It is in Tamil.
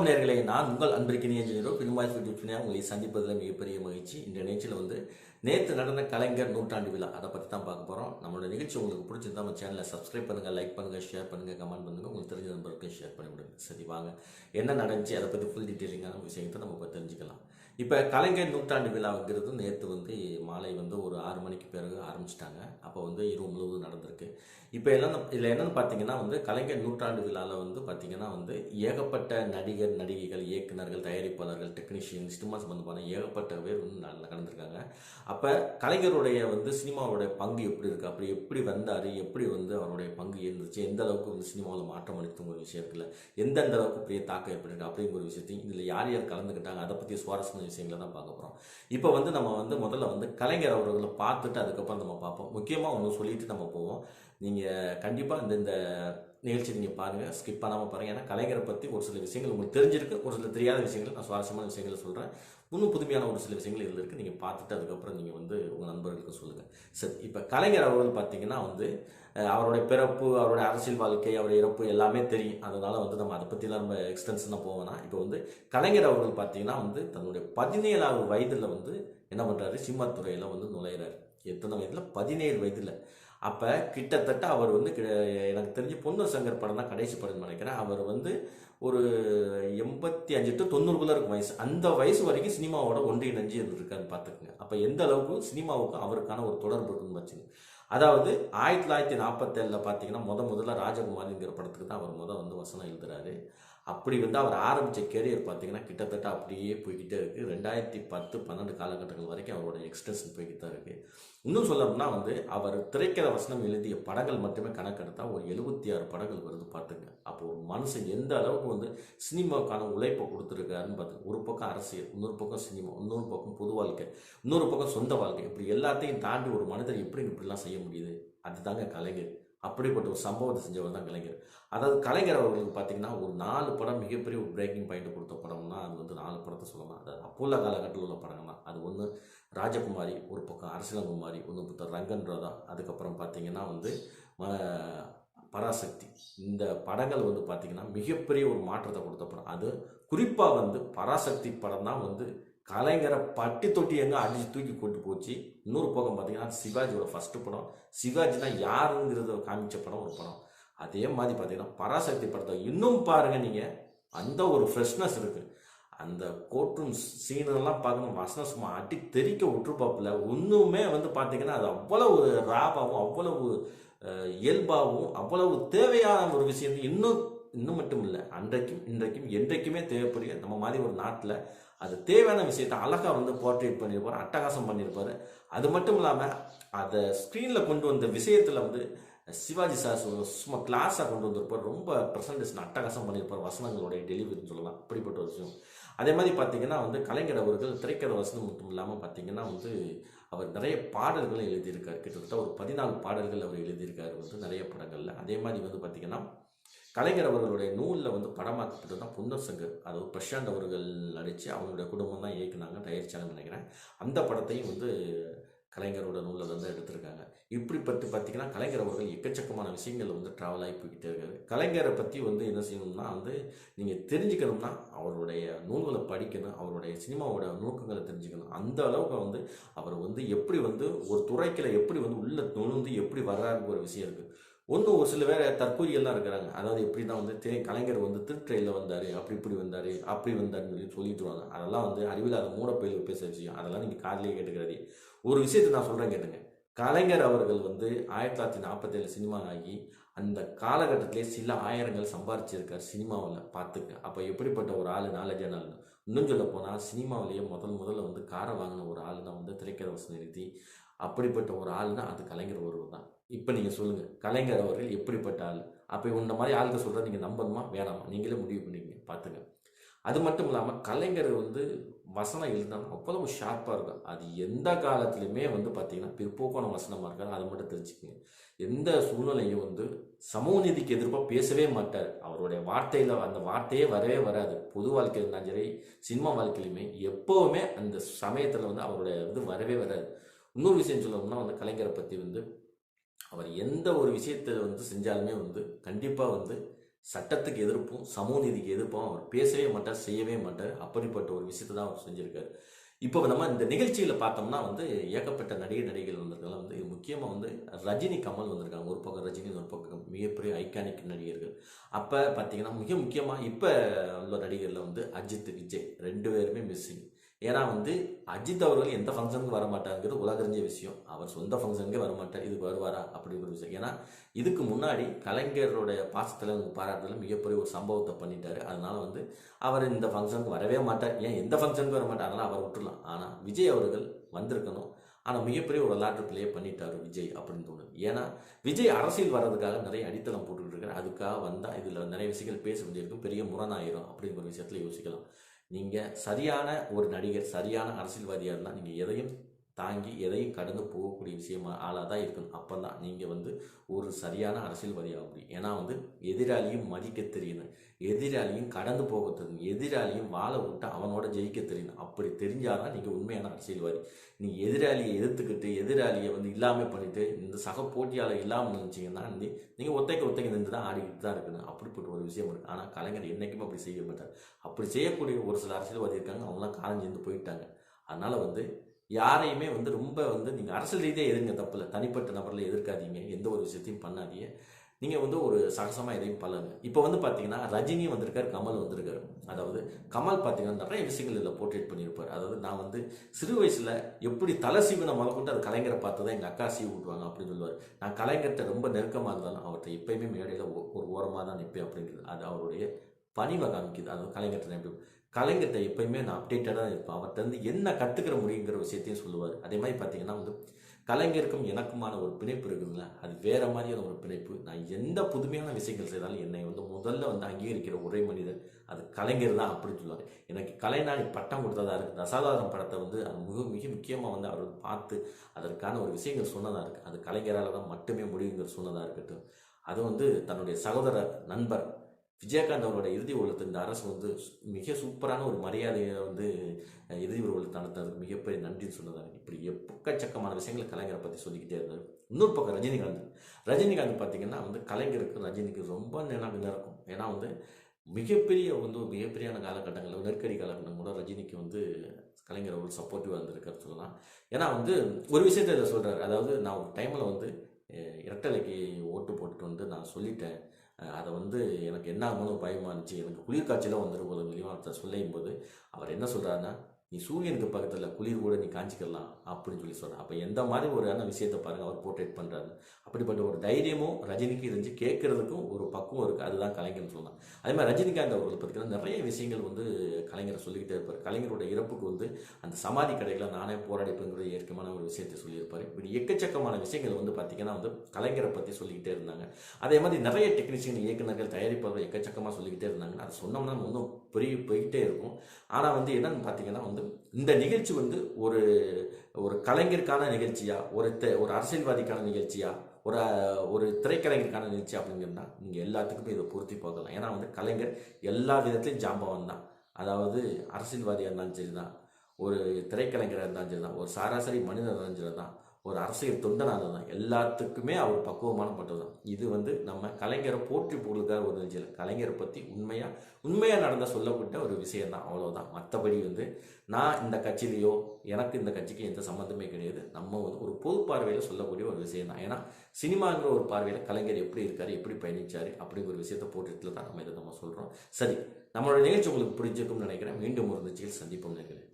வணக்கம் நேர்களே. நான் உங்கள் அன்பிற்கினிய ஜெனரோ பின்வாய்ஸ் யூடியூப் உங்களை சந்திப்பதில் மிகப்பெரிய மகிழ்ச்சி. இந்த நிகழ்ச்சியில் வந்து நேற்று நடந்த கலைஞர் நூற்றாண்டு விழா. அதை பற்றி தான் பார்க்க போகிறோம் நம்மளோட நிகழ்ச்சி உங்களுக்கு பிடிச்சிருந்தா நம்ம சேனலை சப்ஸ்கிரைப் பண்ணுங்கள் லைக் பண்ணுங்கள் ஷேர் பண்ணுங்கள் கமெண்ட் பண்ணுங்கள் உங்களுக்கு தெரிஞ்ச நண்பர்களுக்கு ஷேர் பண்ணிவிடுங்க சரி வாங்க. என்ன நடந்துச்சு அதை பற்றி ஃபுல் டீட்டெயிலிங்கான விஷயத்தை நம்ம இப்போ தெரிஞ்சுக்கலாம். இப்போ கலைஞர் நூற்றாண்டு விழாங்கிறது நேற்று வந்து மாலை வந்து ஒரு ஆறு மணிக்கு பிறகு ஆரம்பிச்சிட்டாங்க. அப்போ வந்து இரவு முழுவதும் நடந்திருக்கு. இப்போ என்னென்ன இதில் என்னென்னு பார்த்தீங்கன்னா வந்து கலைஞர் நூற்றாண்டு விழாவில் வந்து பார்த்திங்கன்னா வந்து ஏகப்பட்ட நடிகர் நடிகைகள் இயக்குனர்கள் தயாரிப்பாளர்கள் டெக்னீஷியன் சினிமா சம்மந்தமான ஏகப்பட்ட பேர் வந்து நடந்திருக்காங்க. அப்போ கலைஞருடைய வந்து சினிமாவுடைய பங்கு எப்படி இருக்குது அப்படி எப்படி வந்தார்? எப்படி வந்து அவருடைய பங்கு இருந்துச்சு? எந்த அளவுக்கு வந்து சினிமாவில் மாற்றம் அளித்துங்க ஒரு விஷயம் இருக்குல்ல எந்தெந்த அளவுக்கு பெரிய தாக்கம் ஏற்பட்டிருக்கு? அப்படிங்கிற விஷயத்தையும் இதில் யார் யார் கலந்துக்கிட்டாங்க? அதை பற்றி சுவாரஸ்யம் விஷயங்களை தான் பார்க்க போகிறோம் இப்போ வந்து நம்ம வந்து முதல்ல வந்து கலைஞர் அவர்களை பார்த்துட்டு அதுக்கப்புறம் நம்ம பார்ப்போம். முக்கியமாக ஒன்று சொல்லிட்டு நம்ம போவோம். நீங்கள் கண்டிப்பாக இந்த இந்த நிகழ்ச்சி நீங்கள் பாருங்கள் ஸ்கிப் பண்ணாமல் பாருங்கள் ஏன்னா கலைஞரை பற்றி ஒரு சில விஷயங்கள் உங்களுக்கு தெரிஞ்சிருக்கு ஒரு சில தெரியாத விஷயங்கள் நான் சுவாரஸ்யமான விஷயங்களை சொல்கிறேன் இன்னும் புதுமையான ஒரு சில விஷயங்கள் இதில் இருக்குது நீங்கள் பார்த்துட்டு அதுக்கப்புறம் நீங்கள் வந்து உங்கள் நண்பர்களுக்கு சொல்லுங்கள் சரி இப்போ கலைஞர் அவர்கள் பார்த்தீங்கன்னா வந்து அவருடைய பிறப்பு அவருடைய அரசியல் வாழ்க்கை அவருடைய இறப்பு எல்லாமே தெரியும். அதனால் வந்து நம்ம அதை பற்றிலாம் நம்ம எக்ஸ்டென்ஷனாக போவோம்னா இப்போ வந்து கலைஞர் அவர்கள் பார்த்தீங்கன்னா வந்து தன்னுடைய பதினேழாவது வயதில் வந்து என்ன பண்ணுறாரு சிம்மத்துறையில் வந்து நுழையிறாரு. எத்தனை வயதில்? பதினேழு வயதில். அப்போ கிட்டத்தட்ட அவர் வந்து எனக்கு தெரிஞ்சு பொன்னர் சங்கர் படம் தான் கடைசி படம்னு நினைக்கிறேன். அவர் வந்து ஒரு எண்பத்தி அஞ்சு டு தொண்ணூறுக்குள்ள இருக்கும் வயசு. அந்த வயசு வரைக்கும் சினிமாவோட ஒன்றிய நஞ்சு இருந்திருக்காருன்னு பார்த்துக்குங்க. அப்போ எந்த அளவுக்கு சினிமாவுக்கும் அவருக்கான ஒரு தொடர்பு இருக்குன்னு வச்சுங்க அதாவது ஆயிரத்தி தொள்ளாயிரத்தி நாற்பத்தேழில் பார்த்தீங்கன்னா முத முதல்ல ராஜகுமாரிங்கிற படத்துக்கு தான் அவர் முத வந்து வசனம் எழுதுறாரு. அப்படி வந்து அவர் ஆரம்பித்த கெரியர் பார்த்தீங்கன்னா கிட்டத்தட்ட அப்படியே போய்கிட்டே இருக்குது ரெண்டாயிரத்தி பத்து பன்னெண்டு காலகட்டங்கள் வரைக்கும் அவரோட எக்ஸ்டென்ஷன் போய்கிட்டு தான் இருக்குது இன்னும் சொல்லணும்னா வந்து அவர் திரைக்கதை வசனம் எழுதிய படங்கள் மட்டுமே கணக்கெடுத்தால் ஒரு எழுபத்தி ஆறு படங்கள் வருது பார்த்துங்க. அப்போ ஒரு மனுஷன் எந்த அளவுக்கு வந்து சினிமாவுக்கான உழைப்பை கொடுத்துருக்காருன்னு பார்த்து ஒரு பக்கம் அரசியல் இன்னொரு பக்கம் சினிமா இன்னொரு பக்கம் பொது வாழ்க்கை இன்னொரு பக்கம் சொந்த வாழ்க்கை இப்படி எல்லாத்தையும் தாண்டி ஒரு மனிதர் எப்படி இப்படிலாம் செய்ய முடியுது? அதுதாங்க கலைஞர். அப்படிப்பட்ட ஒரு சம்பவத்தை செஞ்சவர் தான் கலைஞர். அதாவது கலைஞர் அவர்களுக்கு பார்த்தீங்கன்னா ஒரு நாலு படம் மிகப்பெரிய ஒரு பிரேக்கிங் பாயிண்ட் கொடுத்த படம்னா அது வந்து நாலு படத்தை சொல்லலாம். அதாவது அப்போ உள்ள காலகட்டத்தில் உள்ள படங்கள் தான் அது ஒன்று ராஜகுமாரி ஒரு பக்கம் அரசியலங்குமாரி ஒன்று புத்தர் ரங்கன் ரோதா அதுக்கப்புறம் பார்த்தீங்கன்னா வந்து ம- பராசக்தி. இந்த படங்கள் வந்து பார்த்தீங்கன்னா மிகப்பெரிய ஒரு மாற்றத்தை கொடுத்த படம். அது குறிப்பாக வந்து பராசக்தி படம் தான் வந்து கலைஞரை பட்டி தொட்டி எங்கே அடிச்சு தூக்கி கொண்டு போச்சு. இன்னொரு பக்கம் பார்த்தீங்கன்னா சிவாஜியோட ஃபஸ்ட்டு படம். சிவாஜினா யாருங்கிறத காமிச்ச படம் ஒரு படம். அதே மாதிரி பார்த்தீங்கன்னா பராசக்தி படத்தை இன்னும் பாருங்கள் நீங்கள் அந்த ஒரு ஃப்ரெஷ்னஸ் இருக்குது அந்த கோட்டும் சீனெல்லாம் பார்க்கணும் வசனம் சும்மா அடி தெறிக்க விட்டுருப்பாப்புல. ஒன்றுமே வந்து பார்த்தீங்கன்னா அது அவ்வளவு ராபாவும் அவ்வளவு இயல்பாகவும் அவ்வளவு தேவையான ஒரு விஷயம். இன்னும் இன்னும் மட்டும் இல்லை அன்றைக்கும் இன்றைக்கும் என்றைக்குமே தேவைப்படுகிற நம்ம மாதிரி ஒரு நாட்டில் அது தேவையான விஷயத்த அழகாக வந்து போர்ட்ரேட் பண்ணியிருப்பார் அட்டகாசம் பண்ணியிருப்பார். அது மட்டும் இல்லாமல் அதை ஸ்க்ரீனில் கொண்டு வந்த விஷயத்தில் வந்து சிவாஜி சார் சும்மா கிளாஸாக கொண்டு வந்திருப்பார். ரொம்ப ப்ரெசன்டேஷன் அட்டகாசம் பண்ணியிருப்பார் வசனங்களுடைய டெலிவரின்னு சொல்லலாம். அப்படிப்பட்ட ஒரு விஷயம். அதே மாதிரி பார்த்தீங்கன்னா வந்து கலைஞர் அவர்கள் திரைக்கதை வசனம் மட்டும் இல்லாமல் பார்த்தீங்கன்னா வந்து அவர் நிறைய பாடல்களை எழுதியிருக்கார். கிட்டத்தட்ட ஒரு பதினாலு பாடல்கள் அவர் எழுதியிருக்காரு வந்து நிறைய படங்களில். அதே மாதிரி வந்து பார்த்திங்கன்னா கலைஞர் அவர்களுடைய நூலில் வந்து படமாக்கப்பட்டது தான் புன்னர் சங்கர். அதாவது பிரசாந்த் அவர்கள் நடித்து அவங்களுடைய குடும்பம் தான் இயக்குனாங்க தயாரிச்சாங்கன்னு நினைக்கிறேன். அந்த படத்தையும் வந்து கலைஞரோட நூலில் வந்து எடுத்திருக்காங்க. இப்படி பற்றி பார்த்தீங்கன்னா கலைஞர் அவர்கள் எக்கச்சக்கமான விஷயங்கள் வந்து ட்ராவல் ஆகி போய்கிட்டே இருக்காரு. கலைஞரை பற்றி வந்து என்ன செய்யணும்னா வந்து நீங்கள் தெரிஞ்சுக்கணும்னா அவருடைய நூல்களை படிக்கணும் அவருடைய சினிமாவோட நோக்கங்களை தெரிஞ்சுக்கணும். அந்த அளவுக்கு வந்து அவர் வந்து எப்படி வந்து ஒரு துறைக்கில் எப்படி வந்து உள்ள நுழைந்து எப்படி வர்றாருங்கிற ஒரு விஷயம் இருக்குது ஒன்று ஒரு சில வேறு தற்கூரியெல்லாம் இருக்கிறாங்க. அதாவது எப்படி தான் வந்து தே கலைஞர் வந்து திருட்டையில் வந்தார் அப்படி இப்படி வந்தார் அப்படி வந்தார்னு சொல்லி சொல்லிட்டு அதெல்லாம் வந்து அறிவில்லாத மூடப்பயில பேச விஷயம் அதெல்லாம் நீங்கள் காதலியே கேட்டுக்கிறாரு ஒரு விஷயத்தை நான் சொல்கிறேன் கேட்டுங்க. கலைஞர் அவர்கள் வந்து ஆயிரத்தி தொள்ளாயிரத்தி நாற்பத்தேழு சினிமா ஆகி அந்த காலகட்டத்திலே சில ஆயிரங்கள் சம்பாரிச்சிருக்கார் சினிமாவில் பார்த்துக்க. அப்போ எப்படிப்பட்ட ஒரு ஆள் நாலேஜான ஆள் இன்னும் சொல்ல போனால் சினிமாவிலேயே முதல் முதல்ல வந்து காரை வாங்கின ஒரு ஆள் தான் வந்து திரைக்கதை நிறுத்தி அப்படிப்பட்ட ஒரு ஆள்னா அது கலைஞர் ஒருவர் தான். இப்போ நீங்கள் சொல்லுங்கள் கலைஞர் அவர்கள் எப்படிப்பட்ட ஆள்? அப்போ இந்த மாதிரி ஆளுங்க சொல்கிறத நீங்கள் நம்பணுமா? வேணாமா? நீங்களே முடிவு பண்ணிக்கங்க பார்த்துங்க அது மட்டும் இல்லாமல் கலைஞர் வந்து வசனம் எழுதினாலும் அவ்வளவு ஷார்ப்பாக இருக்கும் அது எந்த காலத்துலையுமே வந்து பார்த்தீங்கன்னா பிற்போக்கான வசனமாக இருக்காது அதை மட்டும் தெரிஞ்சுக்கங்க. எந்த சூழ்நிலையும் வந்து சமூக நீதிக்கு எதிர்ப்பாக பேசவே மாட்டார். அவருடைய வார்த்தையில் அந்த வார்த்தையே வரவே வராது. பொது வாழ்க்கையில் இருந்தாலும் சரி சினிமா வாழ்க்கையிலுமே எப்போவுமே அந்த சமயத்தில் வந்து அவருடைய இது வரவே வராது. இன்னொரு விஷயம் சொல்லணும்னா வந்து கலைஞரை பற்றி வந்து அவர் எந்த ஒரு விஷயத்தை வந்து செஞ்சாலுமே வந்து கண்டிப்பாக வந்து சட்டத்துக்கு எதிர்ப்பும் சமூக நீதிக்கு எதிர்ப்பும் அவர் பேசவே மாட்டார் செய்யவே மாட்டார். அப்படிப்பட்ட ஒரு விஷயத்தை தான் அவர் செஞ்சிருக்காரு. இப்போ நம்ம இந்த நிகழ்ச்சியில் பார்த்தோம்னா வந்து ஏகப்பட்ட நடிகை நடிகைகள் வந்திருக்கலாம் வந்து முக்கியமாக வந்து ரஜினி கமல் வந்திருக்காங்க. ஒரு பக்கம் ரஜினி ஒரு பக்கம் மிகப்பெரிய ஐக்கானிக் நடிகர்கள். அப்போ பார்த்தீங்கன்னா மிக முக்கியமாக இப்போ உள்ள நடிகரில் வந்து அஜித் விஜய் ரெண்டு பேருமே மிஸ்ஸிங் ஏன்னா வந்து அஜித் அவர்கள் எந்த ஃபங்க்ஷனுக்கு வரமாட்டாருங்கிறது உலகறிஞ்ச விஷயம். அவர் சொந்த ஃபங்க்ஷனுக்கே வர மாட்டார் இதுக்கு வருவாரா? அப்படிங்கிற விஷயம். ஏன்னா இதுக்கு முன்னாடி கலைஞருடைய பாசத்தில் எனக்கு மிகப்பெரிய ஒரு சம்பவத்தை பண்ணிட்டாரு. அதனால வந்து அவர் இந்த ஃபங்க்ஷனுக்கு வரவே மாட்டார். ஏன்? எந்த ஃபங்க்ஷனுக்கு வர மாட்டார் அதனால் அவரை விட்டுலாம் ஆனால் விஜய் அவர்கள் வந்திருக்கணும். ஆனால் மிகப்பெரிய ஒரு விளையாட்டு ப்ளே பண்ணிட்டாரு விஜய் அப்படின்னு தோணுது. ஏன்னா விஜய் அரசியல் வர்றதுக்காக நிறைய அடித்தளம் போட்டுக்கிட்டு இருக்காரு. அதுக்காக வந்தால் இதில் நிறைய விஷயங்கள் பேச வேண்டியிருக்கும். பெரிய முரணாயிரும் அப்படிங்கிற ஒரு விஷயத்தில் யோசிக்கலாம். நீங்கள் சரியான ஒரு நடிகர் சரியான அரசியல்வாதியாக இருந்தால் நீங்கள் எதையும் தாங்கி எதையும் கடந்து போகக்கூடிய விஷயமா ஆளாக தான் இருக்கணும். அப்போ தான் நீங்கள் வந்து ஒரு சரியான அரசியல்வாதி ஆக முடியும். ஏன்னா வந்து எதிராளியும் மதிக்க தெரியணும் எதிராளியும் கடந்து போக தெரியணும் எதிராளியும் வாழ விட்டு அவனோட ஜெயிக்க தெரியணும் அப்படி தெரிஞ்சாதான் நீங்கள் உண்மையான அரசியல்வாதி. நீ எதிராளியை எதிர்த்துக்கிட்டு எதிராளியை வந்து இல்லாமல் பண்ணிவிட்டு இந்த சக போட்டியாளர் இல்லாமல் நினச்சிங்கன்னா வந்து நீங்கள் ஒத்தைக்கு ஒத்தைக்கு நின்று தான் ஆடிக்கிட்டு தான் இருக்கணும். அப்படிப்பட்ட ஒரு விஷயம் இருக்குது ஆனால் கலைஞர் என்றைக்குமே அப்படி செய்ய மாட்டார் அப்படி செய்யக்கூடிய ஒரு சில அரசியல்வாதி இருக்காங்க. அவங்களாம் காலம் சேர்ந்து போயிட்டாங்க. அதனால் வந்து யாரையுமே வந்து ரொம்ப வந்து நீங்கள் அரசியல் ரீதியாக எதுங்க தப்பில்? தனிப்பட்ட நபரில் எதிர்க்காதீங்க. எந்த ஒரு விஷயத்தையும் பண்ணாதீங்க. நீங்கள் வந்து ஒரு சகசமாக எதையும் பண்ணுங்க இப்போ வந்து பார்த்தீங்கன்னா ரஜினி வந்திருக்கார் கமல் வந்திருக்காரு. அதாவது கமல் பார்த்தீங்கன்னா நிறைய விஷயங்கள் இதில் போர்ட்ரேட் பண்ணியிருப்பார். அதாவது நான் வந்து சிறு வயசில் எப்படி தலை சீவனை முதற்கொண்டு அது கலைஞரை பார்த்து தான் எங்கள் அக்கா சீவு விட்டுவாங்க அப்படின்னு சொல்லுவார். நான் கலைஞர்கிட்ட ரொம்ப நெருக்கமாக இருந்தாலும் அவர்கிட்ட எப்பயுமே மேடையில் ஒரு ஓரமாக தான் நிற்பேன் அப்படிங்கிறது. அது அவருடைய பணிவை காமிக்குது. அது கலைஞர்கிட்ட எப்படி கலைஞர்கிட்ட எப்பயுமே நான் அப்டேட்டடாக தான் இருப்பேன். அவர்கிட்ட வந்து என்ன கற்றுக்கிற முடியுங்கிற விஷயத்தையும் சொல்லுவார். அதே மாதிரி பார்த்தீங்கன்னா வந்து கலைஞருக்கும் எனக்குமான ஒரு பிணைப்பு இருக்குதுல்ல அது வேற மாதிரியான ஒரு பிணைப்பு. நான் எந்த புதுமையான விஷயங்கள் செய்தாலும் என்னை வந்து முதல்ல வந்து அங்கீகரிக்கிற ஒரே மனிதர் அது கலைஞர் தான் அப்படின்னு சொல்லுவார். எனக்கு கலைநாடி பட்டம் கொடுத்ததாக இருக்குது தசாதாரம் படத்தை வந்து அது மிக மிக முக்கியமாக வந்து அவர் பார்த்து அதற்கான ஒரு விஷயங்கள் சொன்னதாக இருக்குது அது கலைஞரால் தான் மட்டுமே முடியுங்கிற சொன்னதாக இருக்கட்டும். அது வந்து தன்னுடைய சகோதரர் நண்பர் விஜயகாந்த் அவரோட இறுதி ஊர்வலத்தை இந்த அரசு வந்து மிக சூப்பரான ஒரு மரியாதையை வந்து இறுதி ஊர்வலத்தை நடத்துறதுக்கு மிகப்பெரிய நன்றின்னு சொன்னதாங்க இப்படி எக்கச்சக்கமான விஷயங்களை கலைஞரை பற்றி சொல்லிக்கிட்டே இருந்தார். இன்னொரு பக்கம் ரஜினிகாந்த். ரஜினிகாந்த் பார்த்தீங்கன்னா வந்து கலைஞருக்கு ரஜினிக்கு ரொம்ப நினைவு இருக்கும் ஏன்னா வந்து மிகப்பெரிய வந்து ஒரு மிகப்பெரியான காலகட்டங்களில் நெருக்கடி காலகட்டம் கூட ரஜினிக்கு வந்து கலைஞர் அவர்கள் சப்போர்ட்டிவாக இருந்திருக்காரு சொல்லலாம். ஏன்னா வந்து ஒரு விஷயத்தை இதை சொல்கிறார் அதாவது நான் ஒரு டைமில் வந்து இரட்டலைக்கு ஓட்டு போட்டுட்டு வந்து நான் சொல்லிட்டேன். அதை வந்து எனக்கு என்ன ஆகும்னு பயமாக இருந்துச்சு? எனக்கு குளிர் வந்துடும் போது வெளியே சொல்லும் போது அவர் என்ன சொல்கிறாருன்னா நீ சூரியனுக்கு பக்கத்தில் குளிர் கூட நீ காஞ்சிக்கலாம் அப்படின்னு சொல்லி சொல்கிறேன் அப்போ எந்த மாதிரி ஒரு ஆன விஷயத்தை பாருங்கள் அவர் போர்ட்ரேட் பண்ணுறாரு அப்படிப்பட்ட ஒரு தைரியமும் ரஜினிக்கு இருந்துச்சு. கேட்குறதுக்கும் ஒரு பக்குவம் இருக்குது அதுதான் கலைஞர்னு சொல்லலாம் அதே மாதிரி ரஜினிகாந்த் அவர்கள் பார்த்தீங்கன்னா நிறைய விஷயங்கள் வந்து கலைஞரை சொல்லிக்கிட்டே இருப்பார். கலைஞரோட இறப்புக்கு வந்து அந்த சமாதி கடைகளை நானே போராடிப்புங்கிற இயற்கையான ஒரு விஷயத்தை சொல்லியிருப்பார். இப்படி எக்கச்சக்கமான விஷயங்கள் வந்து பார்த்தீங்கன்னா வந்து கலைஞரை பற்றி சொல்லிக்கிட்டே இருந்தாங்க. அதே மாதிரி நிறைய டெக்னீஷியன் இயக்குநர்கள் தயாரிப்பாளர்கள் எக்கச்சக்கமாக சொல்லிக்கிட்டே இருந்தாங்க. அதை சொன்னோம்னா ஒன்றும் பெரிய போய்கிட்டே இருக்கும். ஆனால் வந்து என்னன்னு பார்த்தீங்கன்னா வந்து இந்த நிகழ்ச்சி வந்து ஒரு ஒரு கலைஞருக்கான நிகழ்ச்சியா ஒரு ஒரு அரசியல்வாதிக்கான நிகழ்ச்சியா ஒரு ஒரு திரைக்கலைஞருக்கான நிகழ்ச்சி அப்படிங்கிறதுனா நீங்கள் எல்லாத்துக்குமே இதை பொருத்தி பார்க்கலாம். ஏன்னா வந்து கலைஞர் எல்லா விதத்துலையும் ஜாம்பவன் தான். அதாவது அரசியல்வாதியாக இருந்தாலும் சரி தான் ஒரு திரைக்கலைஞராக இருந்தாலும் சரி தான் ஒரு சராசரி மனிதர் இருந்தாலும் சரி தான் ஒரு அரசியல் தொண்டனாக தான் எல்லாத்துக்குமே அவர் பக்குவமான பட்டது தான். இது வந்து நம்ம கலைஞரை போற்றி போடுறதுக்காக ஒரு நிகழ்ச்சியில். கலைஞரை பற்றி உண்மையாக உண்மையாக நடந்த சொல்லப்பட்ட ஒரு விஷயம் தான். அவ்வளோதான் மற்றபடி வந்து நான் இந்த கட்சியிலையோ எனக்கு இந்த கட்சிக்கு எந்த சம்மந்தமே கிடையாது. நம்ம வந்து ஒரு பொது பார்வையில் சொல்லக்கூடிய ஒரு விஷயம் தான். ஏன்னா சினிமாங்கிற ஒரு பார்வையில் கலைஞர் எப்படி இருக்கார் எப்படி பயணிச்சார் அப்படிங்கிற ஒரு விஷயத்தை போட்டுட்டு தான் நம்ம இதை நம்ம சொல்கிறோம் சரி நம்மளோட நிகழ்ச்சி உங்களுக்கு பிடிச்சிருக்கும்னு நினைக்கிறேன். மீண்டும் ஒரு நிகழ்ச்சியில் சந்திப்போம் நினைக்கிறேன்